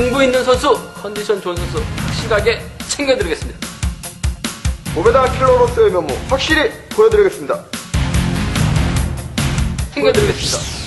승부 있는 선수, 컨디션 좋은 선수 확실하게 챙겨드리겠습니다. 오베다 킬러로서의 면모 확실히 보여드리겠습니다. 챙겨드리겠습니다.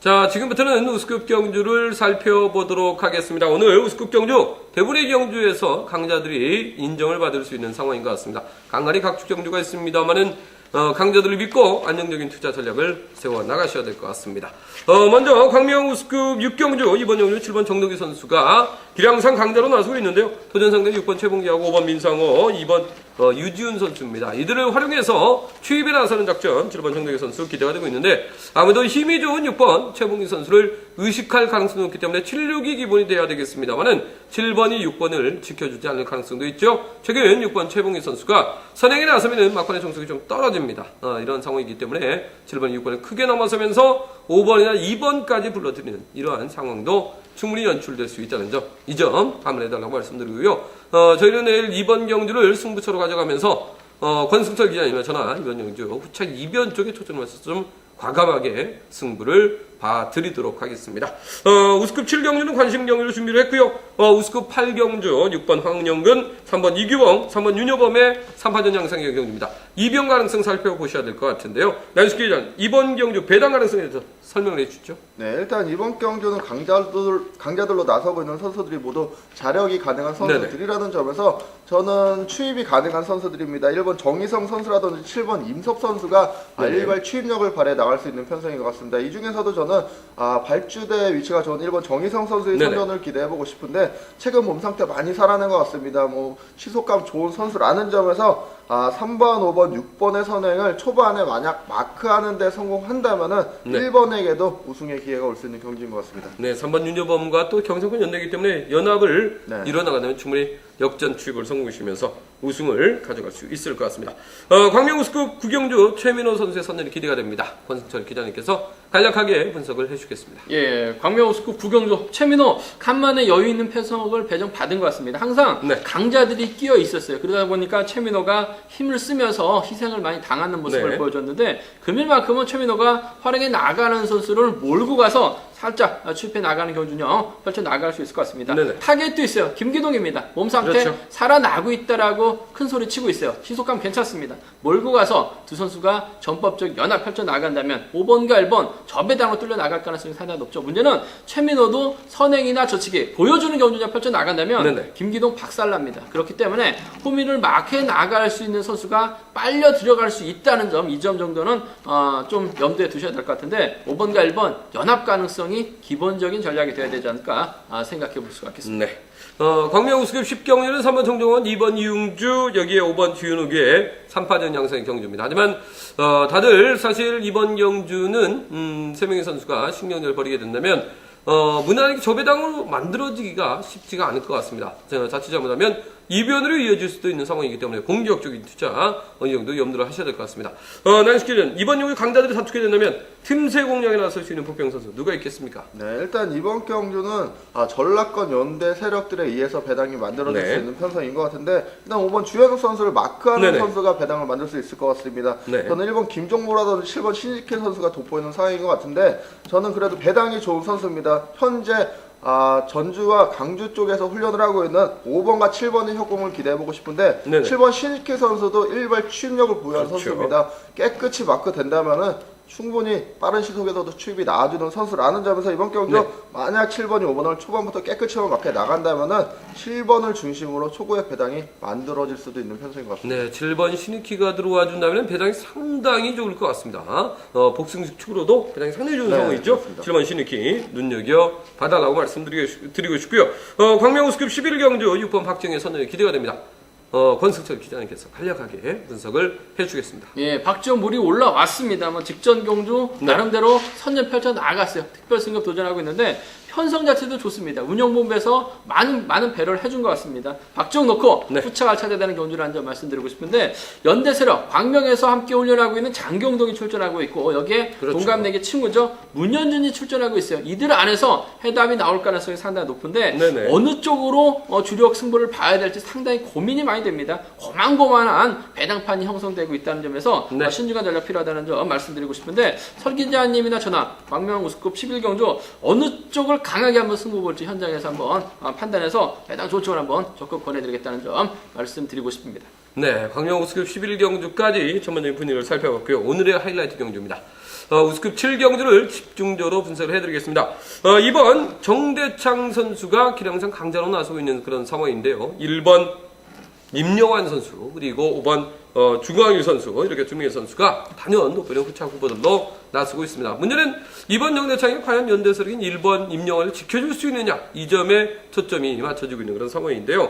자, 지금부터는 우스급 경주를 살펴보도록 하겠습니다. 오늘 우스급 경주 대부리 경주에서 강자들이 인정을 받을 수 있는 상황인 것 같습니다. 강간이 각축 경주가 있습니다만은 어, 강자들을 믿고 안정적인 투자 전략을 세워 나가셔야 될 것 같습니다. 어, 먼저 광명 우스급 6경주 이번 경주 7번 정덕기 선수가 기량상 강자로 나서고 있는데요. 도전 상대 6번 최봉기하고 5번 민상호, 2번 어, 유지훈 선수입니다. 이들을 활용해서 추입에 나서는 작전 7번 정덕기 선수 기대가 되고 있는데 아무래도 힘이 좋은 6번 최봉기 선수를 의식할 가능성이 높기 때문에 76이 기본이 돼야 되겠습니다만은 7번이 6번을 지켜주지 않을 가능성도 있죠. 최근 6번 최봉기 선수가 선행에 나서면은 막판의 정석이 좀 떨어집니다. 어, 이런 상황이기 때문에 7번, 6번을 크게 넘어서면서 5번이나 2번까지 불러들이는 이러한 상황도 충분히 연출될 수 있다는 점, 이 점 감안해달라고 말씀드리고요. 어, 저희는 내일 2번 경주를 승부처로 가져가면서 어, 권승철 기자님과 저나 이번 경주 후차 2변 쪽에 초점을 맞춰서 좀 과감하게 승부를 봐드리도록 하겠습니다. 어, 우스급 7경주는 관심 경주를 준비를 했고요. 어, 우스급 8경주 6번 황영근, 3번 이규봉, 3번 윤여범의 3파전 양상의 경주입니다. 이변 가능성 살펴보셔야 될 것 같은데요. 나윤수 기자, 이번 경주 배당 가능성에 대해서 설명을 해주시죠. 네, 일단 이번 경주는 강자들, 강자들로 나서고 있는 선수들이 모두 자력이 가능한 선수들이라는 점에서 저는 추입이 가능한 선수들입니다. 1번 정희성 선수라든지 7번 임석 선수가 네네. 알리발 추입력을 발휘해 나갈 수 있는 편성인 것 같습니다. 이 중에서도 저는 아, 발주대 위치가 좋은 1번 정희성 선수의 네네. 선전을 기대해보고 싶은데 최근 몸 상태 많이 살아낸 것 같습니다. 뭐 시속감 좋은 선수라는 점에서 아, 3번, 5번, 6번의 선행을 초반에 만약 마크하는 데 성공한다면은 네. 1번에게도 우승의 기회가 올 수 있는 경기인 것 같습니다. 네, 3번 윤여범과 또 경상권 연대이기 때문에 연합을 네. 이뤄나가면 충분히 역전 추입을 성공시키면서 우승을 가져갈 수 있을 것 같습니다. 어, 광명 우스급 구경주 최민호 선수의 선전이 기대가 됩니다. 권승철 기자님께서 간략하게 분석을 해주겠습니다. 예, 광명호스급 구경조 최민호 간만에 여유 있는 패성을 배정 받은 것 같습니다. 항상 네. 강자들이 끼어 있었어요. 그러다 보니까 최민호가 힘을 쓰면서 희생을 많이 당하는 모습을 네. 보여줬는데 금일만큼은 최민호가 활용해 나가는 선수를 몰고 가서 살짝 추입해 나가는 경주요 펼쳐 나갈 수 있을 것 같습니다. 네네. 타겟도 있어요. 김기동입니다. 몸 상태 그렇죠. 살아나고 있다라고 큰 소리 치고 있어요. 시속감 괜찮습니다. 몰고 가서 두 선수가 전법적 연합 펼쳐 나간다면 5번과 1번 저배당으로 뚫려 나갈 가능성이 상당히 높죠. 문제는 최민호도 선행이나 저치기 보여주는 경주냐 펼쳐 나간다면 네네. 김기동 박살납니다. 그렇기 때문에 호민을 막해 나갈 수 있는 선수가 빨려 들어갈 수 있다는 점, 이 점 정도는 어, 좀 염두에 두셔야 될 것 같은데 5번과 1번 연합 가능성이 기본적인 전략이 되어야 되지 않을까 아, 생각해 볼 수가 있겠습니다. 네. 어, 광명 우스급 10경주는 3번 정정원, 2번 이웅주, 여기에 5번 뒤윤욱의 3파전 양상의 경주입니다. 하지만 어, 다들 사실 이번 경주는 음, 세 명의 선수가 신경전을 벌이게 된다면 어, 무난하게 저배당으로 만들어지기가 쉽지가 않을 것 같습니다. 자, 자칫 잘못하면 이변으로 이어질 수도 있는 상황이기 때문에 공격적인 투자 어느 정도 염두를 하셔야 될 것 같습니다. 어, 나인스킬은 이번 경기 강자들이 다투게 된다면 틈새 공략에 나설 수 있는 복병 선수 누가 있겠습니까? 네, 일단 이번 경주는 아, 전라권 연대 세력들에 의해서 배당이 만들어질 네. 수 있는 편성인 것 같은데 일단 5번 주현욱 선수를 마크하는 네네. 선수가 배당을 만들 수 있을 것 같습니다. 네. 저는 1번 김종모라든지 7번 신지케 선수가 돋보이는 상황인 것 같은데 저는 그래도 배당이 좋은 선수입니다. 현재 아, 전주와 강주 쪽에서 훈련을 하고 있는 5번과 7번의 협공을 기대해보고 싶은데 네네. 7번 신지케 선수도 일발 추입력을 보유한 그렇죠. 선수입니다. 깨끗이 마크 된다면은 충분히 빠른 시속에서도 추입이 나와주는 선수라는 점에서 이번 경주 네. 만약 7번이 5번을 초반부터 깨끗이만 맞게 나간다면은 7번을 중심으로 초고의 배당이 만들어질 수도 있는 편성인 것 같습니다. 네, 7번 신이키가 들어와 준다면 배당이 상당히 좋을 것 같습니다. 어, 복승식 축으로도 배당이 상당히 좋은 네, 상황이죠. 그렇습니다. 7번 신이키 눈여겨 봐달라고 말씀드리고 드리고 싶고요. 어, 광명우스급 11경주 6번 박정희 선언이 기대가 됩니다. 어, 권승철 기자님께서 간략하게 분석을 해주겠습니다. 예, 박지원 물이 올라왔습니다. 뭐 직전 경주 네. 나름대로 선전 펼쳐 나갔어요. 특별 승급 도전하고 있는데 편성 자체도 좋습니다. 운영본부에서 많은 많은 배려를 해준 것 같습니다. 박지원 놓고 네. 후차가 차대되는 경주라는 점 말씀드리고 싶은데 연대 세력 광명에서 함께 훈련하고 있는 장경동이 출전하고 있고 여기에 그렇죠. 동갑내기 친구죠 문현준이 출전하고 있어요. 이들 안에서 해답이 나올 가능성이 상당히 높은데 네네. 어느 쪽으로 어, 주력 승부를 봐야 될지 상당히 고민이 많이 됩니다. 고만고만한 배당판이 형성되고 있다는 점에서 네. 어, 신중한 전략 필요하다는 점 말씀드리고 싶은데 설 기자님이나 저나 광명 우스급 11경주 어느 쪽을 강하게 한번 승부 볼지 현장에서 한번 어, 판단해서 배당 조청을 한번 적극 권해드리겠다는 점 말씀드리고 싶습니다. 네, 광명 우스급 11경주까지 전반적인 분위기를 살펴봤고요. 오늘의 하이라이트 경주입니다. 어, 우스급 7경주를 집중적으로 분석을 해드리겠습니다. 어, 이번 정대창 선수가 기량상 강자로 나서고 있는 그런 상황인데요. 1번 임영환 선수 그리고 5번 어, 주광일 선수 이렇게 두 명의 선수가 단연 높은 후차 후보들로 나서고 있습니다. 문제는 이번 정대창이 과연 연대설인 1번 임영환을 지켜줄 수 있느냐 이 점에 초점이 맞춰지고 있는 그런 상황인데요.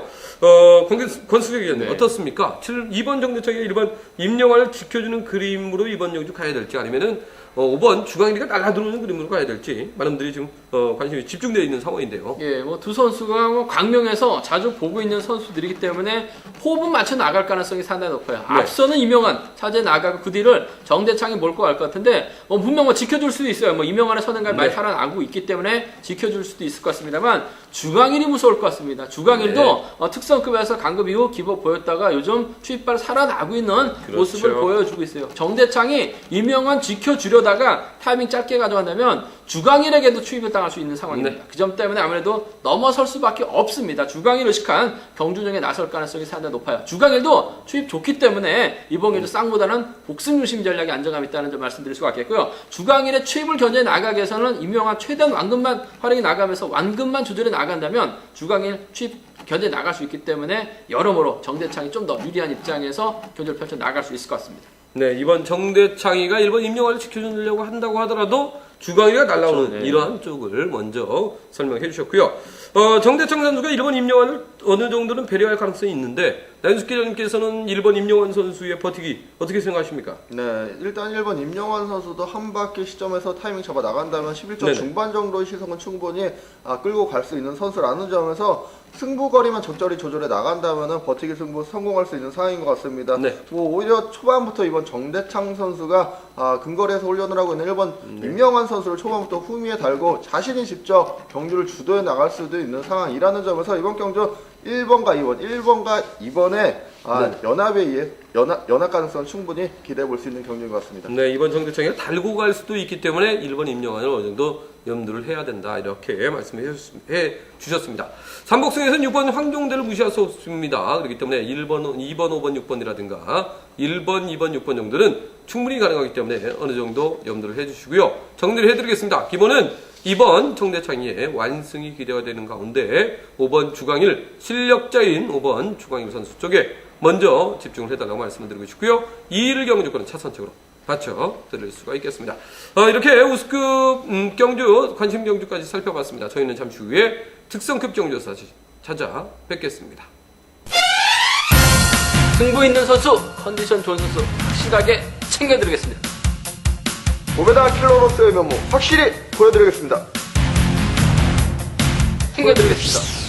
어, 권수경 의원님 네. 어떻습니까? 7, 2번 정대창이 1번 임영환을 지켜주는 그림으로 이번 영주 가야 될지 아니면은 어, 5번 주광일이가 날라들어오는 그림으로 가야 될지 많은 분들이 지금 어, 관심이 집중되어 있는 상황인데요. 예, 뭐 두 선수가 뭐 광명에서 자주 보고 있는 선수들이기 때문에 호흡은 맞춰 나갈 가능성이 상당히 높아요. 네. 앞서는 이명환 차제 나가고 그 뒤를 정대창이 몰고 갈 것 같은데 뭐 분명 뭐 지켜줄 수도 있어요. 뭐 이명환의 선행감이 많이 네. 살아나고 있기 때문에 지켜줄 수도 있을 것 같습니다만 주광일이 무서울 것 같습니다. 주광일도 네. 어, 특성급에서 강급 이후 기복 보였다가 요즘 투입발 살아나고 있는 그렇죠. 모습을 보여주고 있어요. 정대창이 이명환 지켜주려다가 타이밍 짧게 가져간다면 주광일에게도 추입을 당할 수 있는 상황입니다. 네. 그점 때문에 아무래도 넘어설 수밖에 없습니다. 주광일 의식한 경주정에 나설 가능성이 상당히 높아요. 주광일도 추입 좋기 때문에 이번 경주 쌍보다는 복승 중심 전략에 안정감이 있다는 점 말씀드릴 수가 있겠고요. 주광일의 추입을 견제 나가기 위해서는 임명한 최대한 완급만 활용이 나가면서 완급만 조절해 나간다면 주광일 추입 견제 나갈 수 있기 때문에 여러모로 정대창이 좀 더 유리한 입장에서 경주를 펼쳐 나갈 수 있을 것 같습니다. 네, 이번 정대창이가 1번 임영환을 지켜주려고 한다고 하더라도 주광이가 날라오는 그렇죠, 네. 이러한 쪽을 먼저 설명해 주셨고요. 어, 정대창 선수가 1번 임영환을 어느 정도는 배려할 가능성이 있는데 나윤숙 기자님께서는 1번 임영환 선수의 버티기 어떻게 생각하십니까? 네, 일단 1번 임영환 선수도 한 바퀴 시점에서 타이밍 잡아 나간다면 11초 네네. 중반 정도의 시선은 충분히 아, 끌고 갈 수 있는 선수라는 점에서 승부거리만 적절히 조절해 나간다면 버티기 승부 성공할 수 있는 상황인 것 같습니다. 네. 뭐 오히려 초반부터 이번 정대창 선수가 아, 근거리에서 훈련을 하고 있는 1번 네. 임영환 선수를 초반부터 후미에 달고 자신이 직접 경주를 주도해 나갈 수도 있는 상황이라는 점에서 이번 경주 1번과 2번, 1번과 2번에 아, 네. 연합에 의해 연합, 연합 가능성 충분히 기대해 볼 수 있는 경기인 것 같습니다. 네, 이번 정대창이가 달고 갈 수도 있기 때문에 1번 임영환을 어느 정도 염두를 해야 된다 이렇게 말씀해 주셨- 해 주셨습니다. 삼복승에서는 6번 황종대를 무시할 수 없습니다. 그렇기 때문에 1번, 2번, 5번, 6번이라든가 1번, 2번, 6번 정도는 충분히 가능하기 때문에 어느 정도 염두를 해 주시고요. 정리를 해 드리겠습니다. 기본은 2번 정대창의 완승이 기대가 되는 가운데 5번 주광일 실력자인 5번 주광일 선수 쪽에 먼저 집중을 해달라고 말씀을 드리고 싶고요. 2일 경주권은 차선책으로 받쳐 드릴 수가 있겠습니다. 어, 이렇게 우스급 음, 경주 관심 경주까지 살펴봤습니다. 저희는 잠시 후에 특성급 경주에서 다시 찾아뵙겠습니다. 승부 있는 선수, 컨디션 좋은 선수 확실하게 챙겨드리겠습니다. 오베다 킬러로서의 면모 확실히 보여드리겠습니다. 챙겨드리겠습니다.